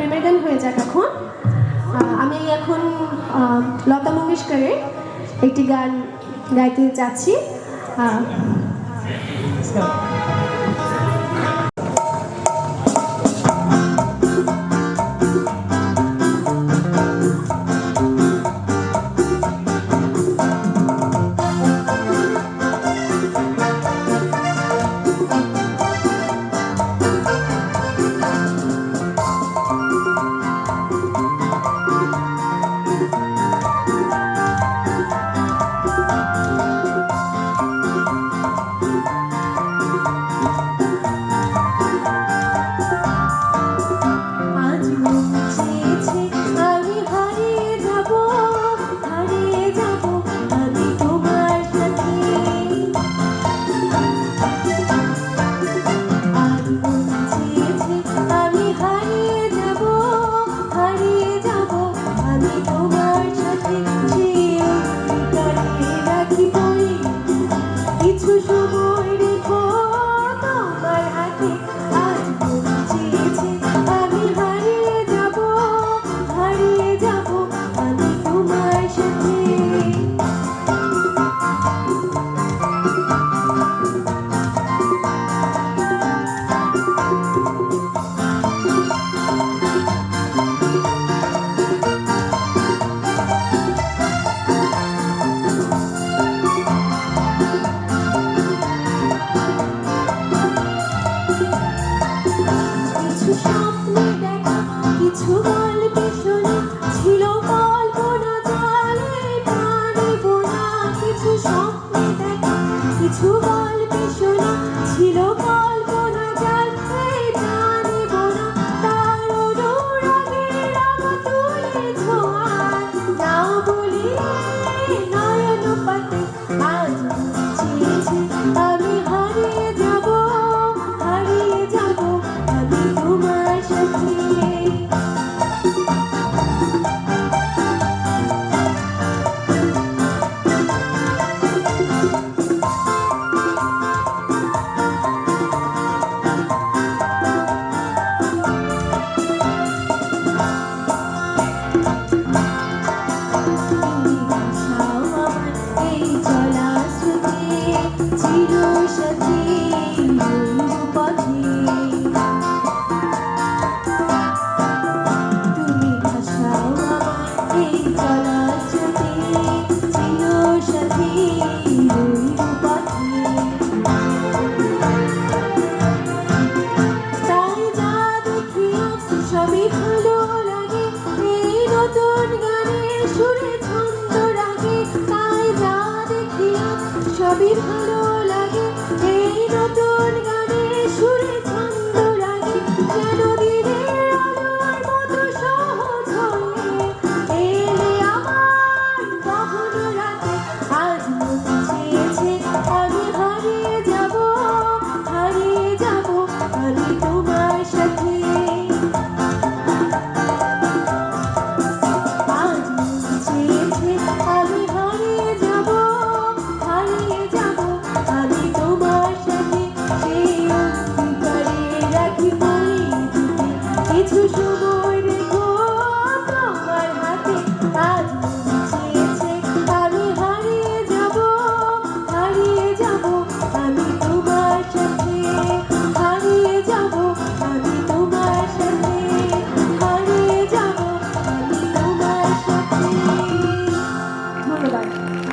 প্রেমের গান হয়ে যাক এখন। আমি এখন লতা মঙ্গেশকরের একটি গান গাইতে চাচ্ছি 出发。